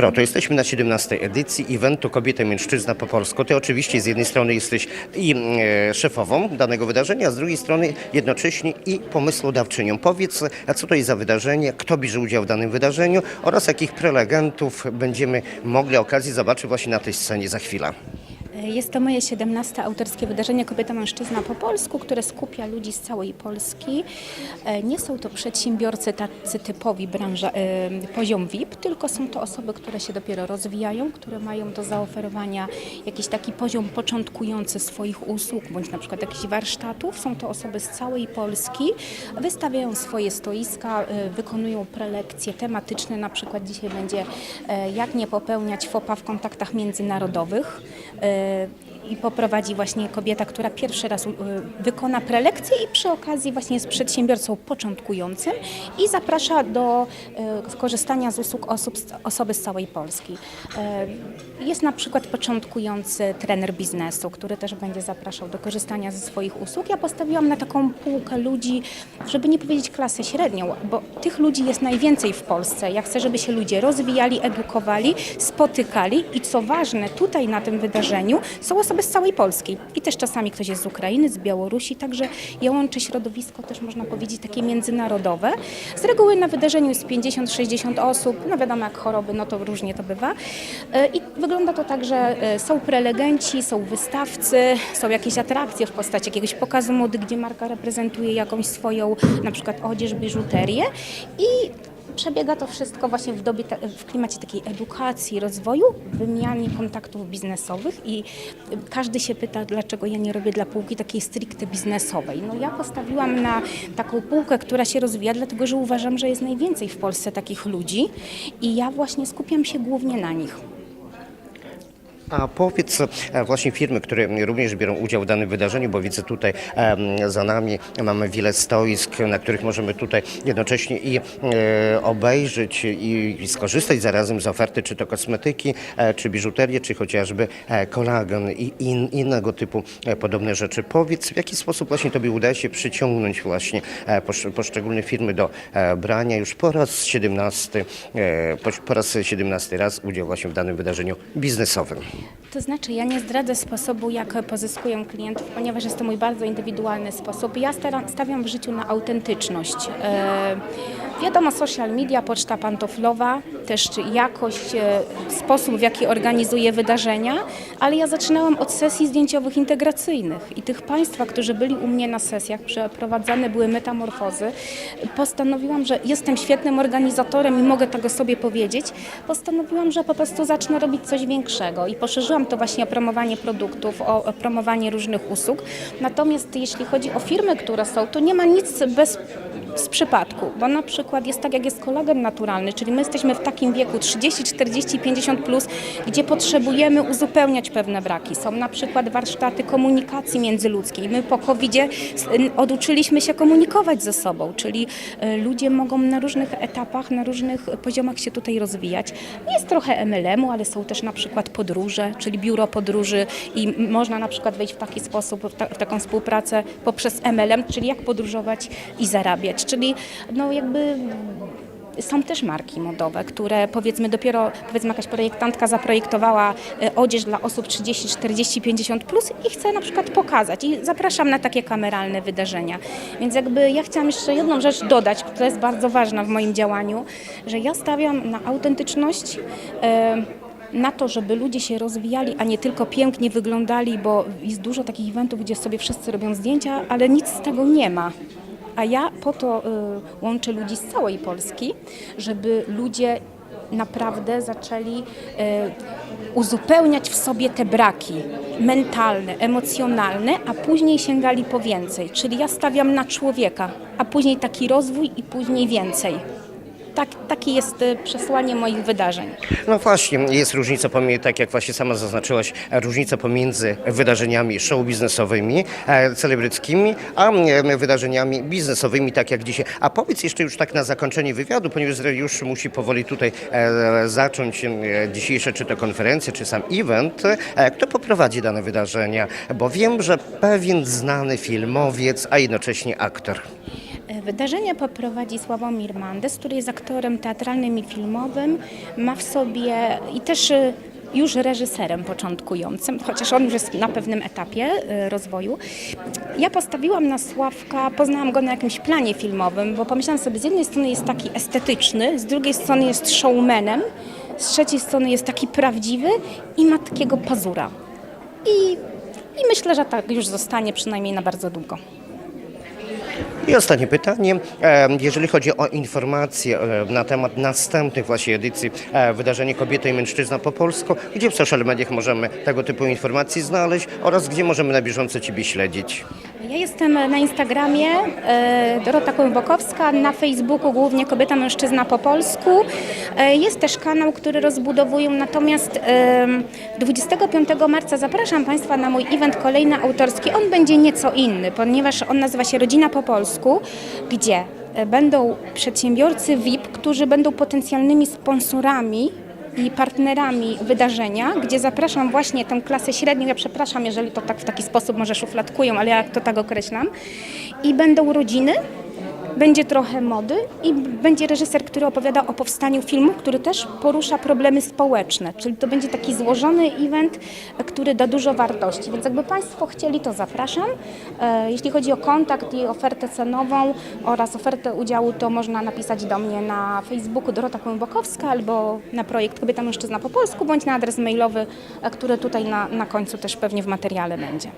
Roto, jesteśmy na 17 edycji eventu Kobieta Mężczyzna po polsku. Ty oczywiście z jednej strony jesteś i e, szefową danego wydarzenia, a z drugiej strony jednocześnie i pomysłodawczynią. Powiedz, a co to jest za wydarzenie, kto bierze udział w danym wydarzeniu oraz jakich prelegentów będziemy mogli okazji zobaczyć właśnie na tej scenie za chwilę. Jest to moje 17 autorskie wydarzenie Kobieta Mężczyzna po polsku, które skupia ludzi z całej Polski. E, Nie są to przedsiębiorcy tacy typowi branża, e, poziom VIP, tylko są to osoby, które się dopiero rozwijają, które mają do zaoferowania jakiś taki poziom początkujący swoich usług, bądź na przykład jakichś warsztatów. Są to osoby z całej Polski, wystawiają swoje stoiska, e, wykonują prelekcje tematyczne, na przykład dzisiaj będzie e, jak nie popełniać FOPA w kontaktach międzynarodowych uh, i poprowadzi właśnie kobieta, która pierwszy raz y, wykona prelekcję i przy okazji właśnie jest przedsiębiorcą początkującym i zaprasza do y, korzystania z usług osób, osoby z całej Polski. Y, Jest na przykład początkujący trener biznesu, który też będzie zapraszał do korzystania ze swoich usług. Ja postawiłam na taką półkę ludzi, żeby nie powiedzieć klasę średnią, bo tych ludzi jest najwięcej w Polsce. Ja chcę, żeby się ludzie rozwijali, edukowali, spotykali i co ważne, tutaj na tym wydarzeniu są osoby z całej Polski i też czasami ktoś jest z Ukrainy, z Białorusi, także ja łączę środowisko też można powiedzieć takie międzynarodowe. Z reguły na wydarzeniu jest 50-60 osób, no wiadomo jak choroby, no to różnie to bywa. E, I wygląda to tak, że e, są prelegenci, są wystawcy, są jakieś atrakcje w postaci jakiegoś pokazu mody, gdzie marka reprezentuje jakąś swoją na przykład odzież, biżuterię i Przebiega to wszystko właśnie w, dobie, w klimacie takiej edukacji, rozwoju, wymianie kontaktów biznesowych i każdy się pyta, dlaczego ja nie robię dla półki takiej stricte biznesowej. No ja postawiłam na taką półkę, która się rozwija, dlatego że uważam, że jest najwięcej w Polsce takich ludzi i ja właśnie skupiam się głównie na nich. A powiedz e, właśnie firmy, które również biorą udział w danym wydarzeniu, bo widzę tutaj za nami mamy wiele stoisk, na których możemy tutaj jednocześnie i e, obejrzeć i, skorzystać zarazem z oferty, czy to kosmetyki, e, czy biżuterię, czy chociażby kolagen i in, innego typu podobne rzeczy. Powiedz, w jaki sposób właśnie Tobie udaje się przyciągnąć właśnie posz, poszczególne firmy do brania już po raz 17, e, po, po raz 17 raz udział właśnie w danym wydarzeniu biznesowym. To znaczy, ja nie zdradzę sposobu, jak pozyskuję klientów, ponieważ jest to mój bardzo indywidualny sposób. Ja stawiam w życiu na autentyczność. E, wiadomo, social media, poczta pantoflowa, też jakość, e, sposób, w jaki organizuję wydarzenia, ale ja zaczynałam od sesji zdjęciowych integracyjnych i tych Państwa, którzy byli u mnie na sesjach, przeprowadzane były metamorfozy, postanowiłam, że jestem świetnym organizatorem i mogę tego sobie powiedzieć. Postanowiłam, że po prostu zacznę robić coś większego i poszerzyłam to właśnie o promowanie produktów, o promowanie różnych usług. Natomiast jeśli chodzi o firmy, które są, to nie ma nic bez z przypadku, bo na przykład jest tak, jak jest kolagen naturalny, czyli my jesteśmy w takim wieku 30, 40, 50 plus, gdzie potrzebujemy uzupełniać pewne braki. Są na przykład warsztaty komunikacji międzyludzkiej. My po covid oduczyliśmy się komunikować ze sobą, czyli e, ludzie mogą na różnych etapach, na różnych poziomach się tutaj rozwijać. Jest trochę MLM-u, ale są też na przykład podróże, czyli biuro podróży i można na przykład wejść w taki sposób, w, ta, w taką współpracę poprzez MLM, czyli jak podróżować i zarabiać. Czyli no jakby są też marki modowe, które powiedzmy dopiero powiedzmy jakaś projektantka zaprojektowała e, odzież dla osób 30, 40, 50 plus i chce na przykład pokazać i zapraszam na takie kameralne wydarzenia. Więc jakby ja chciałam jeszcze jedną rzecz dodać, która jest bardzo ważna w moim działaniu, że ja stawiam na autentyczność. E, na to, żeby ludzie się rozwijali, a nie tylko pięknie wyglądali, bo jest dużo takich eventów, gdzie sobie wszyscy robią zdjęcia, ale nic z tego nie ma. A ja po to y, łączę ludzi z całej Polski, żeby ludzie naprawdę zaczęli y, uzupełniać w sobie te braki mentalne, emocjonalne, a później sięgali po więcej. Czyli ja stawiam na człowieka, a później taki rozwój i później więcej. Tak, takie jest y, przesłanie moich wydarzeń. No właśnie, jest różnica pomiędzy, tak jak właśnie sama zaznaczyłaś, e, różnica pomiędzy wydarzeniami show biznesowymi, e, celebryckimi, a e, wydarzeniami biznesowymi, tak jak dzisiaj. A powiedz jeszcze już tak na zakończenie wywiadu, ponieważ już musi powoli tutaj zacząć dzisiejsze czy to konferencje, czy sam event, kto poprowadzi dane wydarzenia, bo wiem, że pewien znany filmowiec, a jednocześnie aktor. E, Wydarzenia poprowadzi Sławomir Mandes, który jest aktorem teatralnym i filmowym. Ma w sobie i też y, już reżyserem początkującym, chociaż on już jest na pewnym etapie y, rozwoju. Ja postawiłam na Sławka, poznałam go na jakimś planie filmowym, bo pomyślałam sobie, z jednej strony jest taki estetyczny, z drugiej strony jest showmanem, z trzeciej strony jest taki prawdziwy i ma takiego pazura. I, i myślę, że tak już zostanie przynajmniej na bardzo długo. I ostatnie pytanie. Jeżeli chodzi o informacje e, na temat następnych właśnie edycji e, wydarzenia Kobieta i Mężczyzna po polsku, gdzie w social mediach możemy tego typu informacji znaleźć oraz gdzie możemy na bieżąco Ciebie śledzić? Ja jestem na Instagramie e, Dorota Kłębokowska, na Facebooku głównie Kobieta Mężczyzna po polsku. E, Jest też kanał, który rozbudowuję, natomiast em, 25 marca zapraszam Państwa na mój event kolejny autorski. On będzie nieco inny, ponieważ on nazywa się Rodzina po polsku, gdzie e, będą przedsiębiorcy VIP, którzy będą potencjalnymi sponsorami i partnerami wydarzenia, gdzie zapraszam właśnie tę klasę średnią. Ja przepraszam, jeżeli to tak w taki sposób może szufladkują, ale ja to tak określam. I będą rodziny, będzie trochę mody i będzie reżyser, który opowiada o powstaniu filmu, który też porusza problemy społeczne. Czyli to będzie taki złożony event, który da dużo wartości. Więc jakby Państwo chcieli, to zapraszam. E, Jeśli chodzi o kontakt i ofertę cenową oraz ofertę udziału, to można napisać do mnie na Facebooku Dorota Kłębokowska albo na projekt Kobieta Mężczyzna po polsku, bądź na adres mailowy, e, który tutaj na, na końcu też pewnie w materiale będzie.